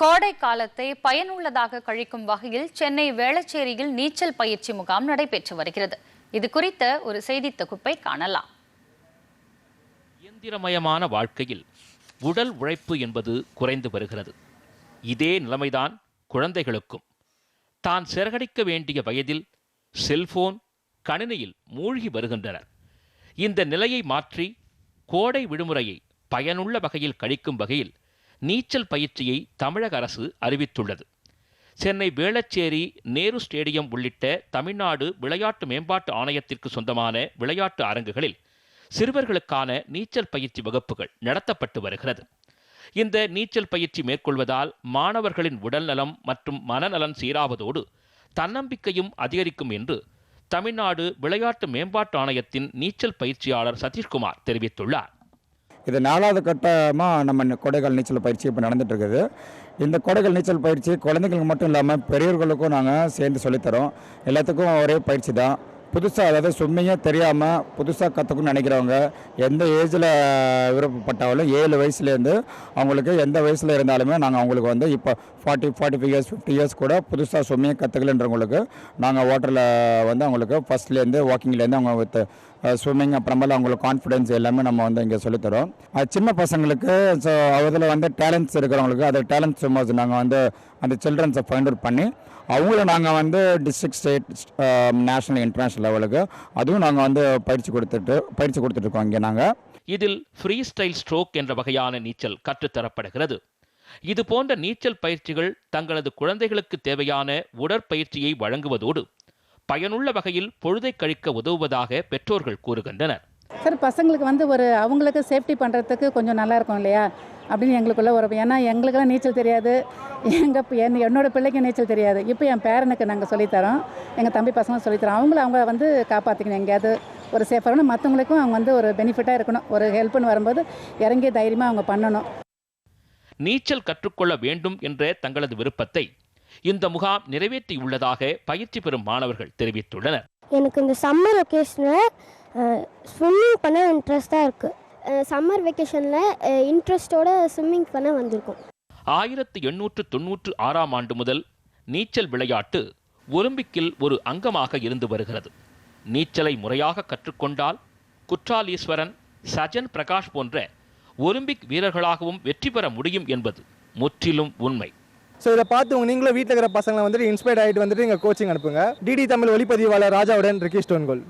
கோடை காலத்தை பயனுள்ளதாக கழிக்கும் வகையில் சென்னை வேளச்சேரியில் நீச்சல் பயிற்சி முகாம் நடைபெற்று வருகிறது. இது குறித்த ஒரு செய்தி தொகுப்பை காணலாம். இயந்திரமயமான வாழ்க்கையில் உடல் உழைப்பு என்பது குறைந்து வருகிறது. இதே நிலைமைதான் குழந்தைகளுக்கும். தான் சிறகடிக்க வேண்டிய வயதில் செல்போன் கணினியில் மூழ்கி வருகின்றனர். இந்த நிலையை மாற்றி கோடை விடுமுறையை பயனுள்ள வகையில் கழிக்கும் வகையில் நீச்சல் பயிற்சியை தமிழக அரசு அறிவித்துள்ளது. சென்னை வேளச்சேரி நேரு ஸ்டேடியம் உள்ளிட்ட தமிழ்நாடு விளையாட்டு மேம்பாட்டு ஆணையத்திற்கு சொந்தமான விளையாட்டு அரங்குகளில் சிறுவர்களுக்கான நீச்சல் பயிற்சி வகுப்புகள் நடத்தப்பட்டு வருகிறது. இந்த நீச்சல் பயிற்சி மேற்கொள்வதால் மாணவர்களின் உடல்நலம் மற்றும் மனநலன் சீராவதோடு தன்னம்பிக்கையும் அதிகரிக்கும் என்று தமிழ்நாடு விளையாட்டு மேம்பாட்டு ஆணையத்தின் நீச்சல் பயிற்சியாளர் சதீஷ்குமார் தெரிவித்துள்ளார். இது நாலாவது கட்டமாக நம்ம கொடைகள் நீச்சல் பயிற்சி இப்போ நடந்துட்டு இருக்குது இந்த கொடைகள் நீச்சல் பயிற்சி குழந்தைங்களுக்கு மட்டும் இல்லாமல் பெரியவர்களுக்கும் நாங்கள் சேர்ந்து சொல்லித்தரோம். எல்லாத்துக்கும் ஒரே பயிற்சி தான். புதுசாக அதாவது ஸ்விம்மிங்கே தெரியாமல் புதுசாக கற்றுக்கணும்னு நினைக்கிறவங்க எந்த ஏஜில் விருப்பப்பட்டாலும் ஏழு வயசுலேருந்து அவங்களுக்கு எந்த வயசில் இருந்தாலுமே நாங்கள் அவங்களுக்கு வந்து இப்போ forty forty five years fifty years கூட புதுசாக ஸ்விம்மிங் கற்றுக்கலன்றவங்களுக்கு நாங்கள் வாட்டரில் வந்து அவங்களுக்கு ஃபஸ்ட்லேருந்து வாக்கிங்லேருந்து அவங்க வித் ஸ்விம்மிங் அப்புறமேல அவங்களுக்கு கான்ஃபிடென்ஸ் எல்லாமே நம்ம வந்து இங்கே சொல்லித்தரோம். அது சின்ன பசங்களுக்கு ஸோ அதில் வந்து டேலண்ட்ஸ் இருக்கிறவங்களுக்கு அது டேலண்ட் ஸ்விம்மர்ஸ் நாங்கள் வந்து அந்த சில்ட்ரன்ஸை ஃபைண்ட் அவுட் பண்ணி அவங்கள நாங்கள் வந்து டிஸ்ட்ரிக்ட் ஸ்டேட் நேஷனல் இன்டர்நேஷ்னல் லெவலுக்கு அதுவும் நாங்கள் வந்து பயிற்சி கொடுத்துட்டு பயிற்சி கொடுத்துட்ருக்கோம் இங்கே நாங்கள் இதில் ஃப்ரீ ஸ்டைல் ஸ்ட்ரோக் என்ற வகையான நீச்சல் கற்றுத்தரப்படுகிறது. இது போன்ற நீச்சல் பயிற்சிகள் தங்களது குழந்தைகளுக்கு தேவையான உடற்பயிற்சியை வழங்குவதோடு பயனுள்ள வகையில் பொழுதை கழிக்க உதவுவதாக பெற்றோர்கள் கூறுகின்றனர். சார் பசங்களுக்கு வந்து ஒரு அவங்களுக்கு சேஃப்டி பண்ணுறதுக்கு கொஞ்சம் நல்லா இருக்கும் இல்லையா? அப்படின்னு எங்களுக்குள்ள ஒரு ஏன்னா எங்களுக்கெல்லாம் நீச்சல் தெரியாது. எங்கள் என் என்னோட பிள்ளைக்கு நீச்சல் தெரியாது. இப்போ என் பேரனுக்கு நாங்கள் சொல்லித்தரோம். எங்கள் தம்பி பசங்களும் சொல்லித்தரோம். அவங்கள அவங்க வந்து காப்பாற்றிக்கணும் எங்கேயாவது ஒரு சேஃபாக இருக்கணும். மற்றவங்களுக்கும் அவங்க வந்து ஒரு பெனிஃபிட்டாக இருக்கணும். ஒரு ஹெல்ப்னு வரும்போது இறங்கி தைரியமாக அவங்க பண்ணணும். நீச்சல் கற்றுக்கொள்ள வேண்டும் என்ற தங்களது விருப்பத்தை இந்த முகாம் நிறைவேற்றியுள்ளதாக பயிற்சி பெறும் மாணவர்கள் தெரிவித்துள்ளனர். எனக்கு இந்த சம்மர் வெக்கேஷனில் ஸ்விம்மிங் பண்ண இன்ட்ரெஸ்டாக இருக்குது சம்மர் வெக்கேஷனில் இன்ட்ரெஸ்ட்டோட ஸ்விம்மிங் பண்ண வந்திருக்கோம். ஆயிரத்து எண்ணூற்று தொன்னூற்று ஆறாம் ஆண்டு முதல் நீச்சல் விளையாட்டு ஒலிம்பிக்கில் ஒரு அங்கமாக இருந்து வருகிறது. நீச்சலை முறையாக கற்றுக்கொண்டால் குற்றாலீஸ்வரன் சஜன் பிரகாஷ் போன்ற ஒலிம்பிக் வீரர்களாகவும் வெற்றி பெற முடியும் என்பது முற்றிலும் உண்மை. ஸோ இதை பார்த்து உங்க நீங்களும் வீட்டில் இருக்கிற பசங்களை வந்துட்டு இன்ஸ்பைர் ஆகிட்டு வந்துட்டு இங்கே கோச்சிங் அனுப்புங்க. டிடி தமிழ் ஒளிப்பதிவாளர் ராஜாவுடன் ரிக்கி ஸ்டோன்கோல்.